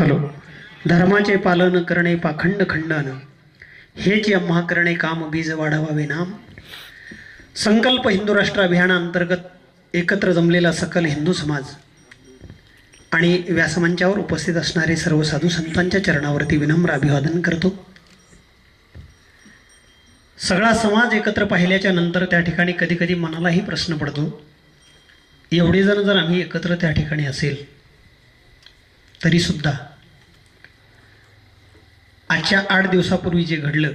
Hello. धर्माचे पालन करणे पाखंड खंडन. हेच यम्हा करणे काम बीज वाढवावे नाम. संकल्प हिंदू राष्ट्र अभियानाअंतर्गत एकत्र जमलेला सकल हिंदू समाज आणि व्यासमंचावर उपस्थित असणारे सर्व साधू संतांच्या चरणावरती विनम्र अभिवादन करतो. सगळा समाज एकत्र पाहिल्याच्या नंतर त्या ठिकाणी कधी कधी मनालाही प्रश्न पडतो. एवढे जण जर आम्ही एकत्र त्या ठिकाणी असेल तरीसुद्धा आजच्या आठ दिवसापूर्वी जे घडलं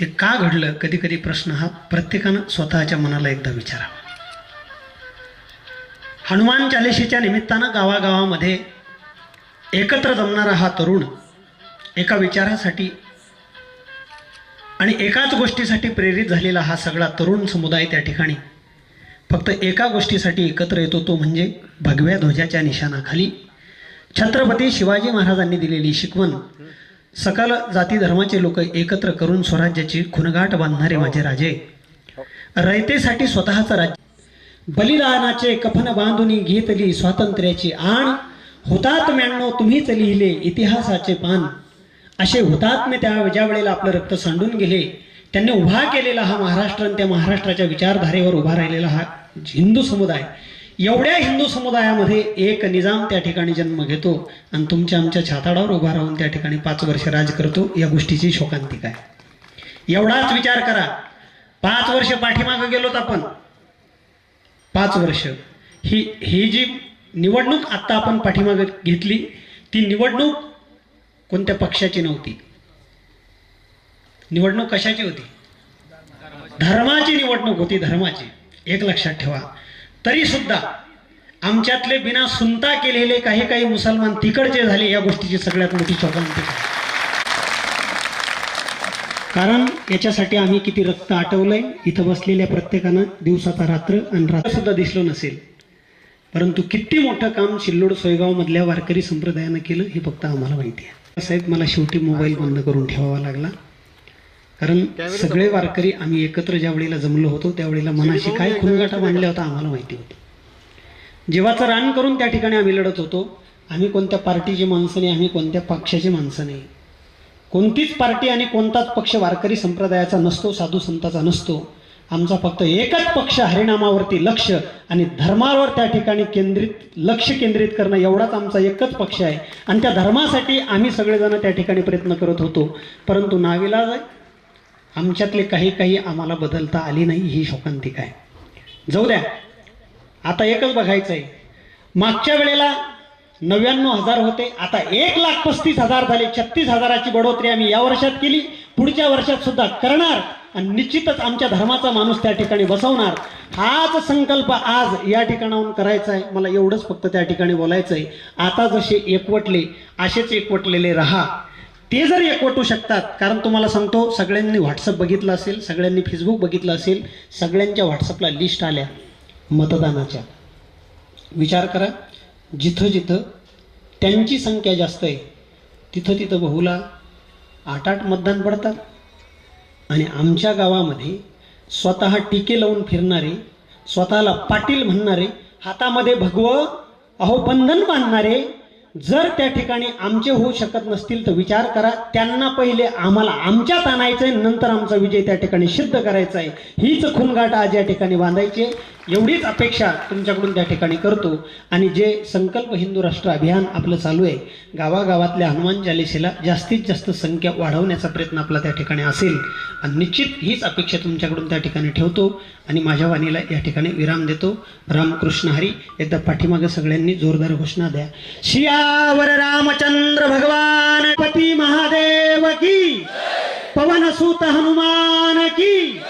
ते का घडलं कधी कधी प्रश्न हा प्रत्येकानं स्वतःच्या मनाला एकदा विचारावा. हनुमान चालिशीच्या निमित्तानं गावागावामध्ये एकत्र जमणारा हा तरुण एका विचारासाठी आणि एकाच गोष्टीसाठी प्रेरित झालेला हा सगळा तरुण समुदाय त्या ठिकाणी फक्त एका गोष्टीसाठी एकत्र येतो तो म्हणजे भगव्या ध्वजाच्या निशाणाखाली छत्रपती शिवाजी महाराजांनी दिलेली शिकवण सकल जाती धर्माचे लोक एकत्र करून स्वराज्याची खुनगाट बांधणारे माझे राजे. रयतेसाठी स्वतःचं राज्य बलिदानाचे कफन बांधून घेतली स्वातंत्र्याची आण. हुतात्म्यांनो तुम्हीच लिहिले इतिहासाचे पान. असे हुतात्मे त्या ज्या वेळेला आपलं रक्त सांडून गेले त्यांनी उभा केलेला हा महाराष्ट्र आणि त्या महाराष्ट्राच्या विचारधारेवर उभा राहिलेला हा हिंदू समुदाय. एवढ्या हिंदू समुदायामध्ये एक निजाम त्या ठिकाणी जन्म घेतो आणि तुमच्या आमच्या छाताडावर उभा राहून त्या ठिकाणी पाच वर्ष राज करतो या गोष्टीची शोकांतिक आहे. एवढाच विचार करा. पाच वर्ष पाठीमागं गेलोत आपण. पाच वर्ष. ही ही जी निवडणूक आत्ता आपण पाठीमागं घेतली ती निवडणूक कोणत्या पक्षाची नव्हती? निवडणूक कशाची होती? धर्माची निवडणूक होती धर्माची. एक लक्षात ठेवा. तरी सुद्धा आमच्यातले बिना सुनता केलेले काही काही मुसलमान तिकडचे झाले या गोष्टीची सगळ्यात मोठी चौकांती कारण याच्यासाठी आम्ही किती रक्त आटवलंय इथं बसलेल्या प्रत्येकानं दिवसाचा रात्र आणि रात्र सुद्धा दिसलो नसेल. परंतु किती मोठं काम सिल्लोड सोयगाव मधल्या वारकरी संप्रदायानं केलं हे फक्त आम्हाला माहिती आहे. साहेब मला शेवटी मोबाईल बंद करून ठेवावा लागला. कारण सगळे वारकरी आम्ही एकत्र ज्या वेळेला जमलो होतो त्यावेळेला मनाशी काय खुणगाठा बांधल्या होता आम्हाला माहिती होतं. जेव्हाचं रान करून त्या ठिकाणी आम्ही लढत होतो आम्ही कोणत्या पार्टीची माणसं नाही आम्ही कोणत्या पक्षाची माणसं नाही. कोणतीच पार्टी आणि कोणताच पक्ष वारकरी संप्रदायाचा नसतो साधू संताचा नसतो. आमचा फक्त एकच पक्ष हरिनामावरती लक्ष आणि धर्मावर त्या ठिकाणी केंद्रित लक्ष केंद्रित करणं एवढाच आमचा एकच पक्ष आहे. आणि त्या धर्मासाठी आम्ही सगळेजण त्या ठिकाणी प्रयत्न करत होतो. परंतु नाविलाज आहे आमच्यातले काही काही आम्हाला बदलता आली नाही ही शोकांतिका आहे. जाऊ द्या. आता एकच बघायचं आहे मागच्या वेळेला नव्याण्णव हजार होते आता एक लाख पस्तीस हजार झाले. छत्तीस हजाराची बढोतरी आम्ही या वर्षात केली. पुढच्या वर्षात सुद्धा करणार आणि निश्चितच आमच्या धर्माचा माणूस त्या ठिकाणी बसवणार. हाच संकल्प आज या ठिकाणाहून करायचा आहे मला एवढंच फक्त त्या ठिकाणी बोलायचं आहे आता जसे एकवटले असेच एकवटलेले राहा. ते जर एकवटू शकतात कारण तुम्हाला सांगतो सगळ्यांनी व्हॉट्सअप बघितलं असेल सगळ्यांनी फेसबुक बघितलं असेल सगळ्यांच्या व्हॉट्सअपला लिस्ट आल्या मतदानाच्या. विचार करा जिथं जिथं त्यांची संख्या जास्त आहे तिथं तिथं बहुला आठ आठ मतदान पडतात. आणि आमच्या गावामध्ये स्वतः टीके लावून फिरणारे स्वतःला पाटील म्हणणारे हातामध्ये भगवं अहो बंधन बांधणारे जर त्या ठिकाणी आमचे होऊ शकत नसतील तर विचार करा. त्यांना पहिले आम्हाला आमच्यात आणायचं आहे नंतर आमचा विजय त्या ठिकाणी सिद्ध करायचा आहे हीच खुणगाठ आज या ठिकाणी बांधायची आहे. एवढीच अपेक्षा तुमच्याकडून त्या ठिकाणी करतो. आणि जे संकल्प हिंदू राष्ट्र अभियान आपलं चालू आहे गावागावातल्या हनुमान चालिसेला जास्तीत जास्त संख्या वाढवण्याचा प्रयत्न आपला त्या ठिकाणी असेल आणि निश्चित हीच अपेक्षा तुमच्याकडून त्या ठिकाणी ठेवतो आणि माझ्या वाणीला या ठिकाणी विराम देतो. रामकृष्ण हरी एकदा पाठीमागं सगळ्यांनी जोरदार घोषणा द्या. शियावर रामचंद्र भगवान पती महादेव की? पवन सुत हनुमान की?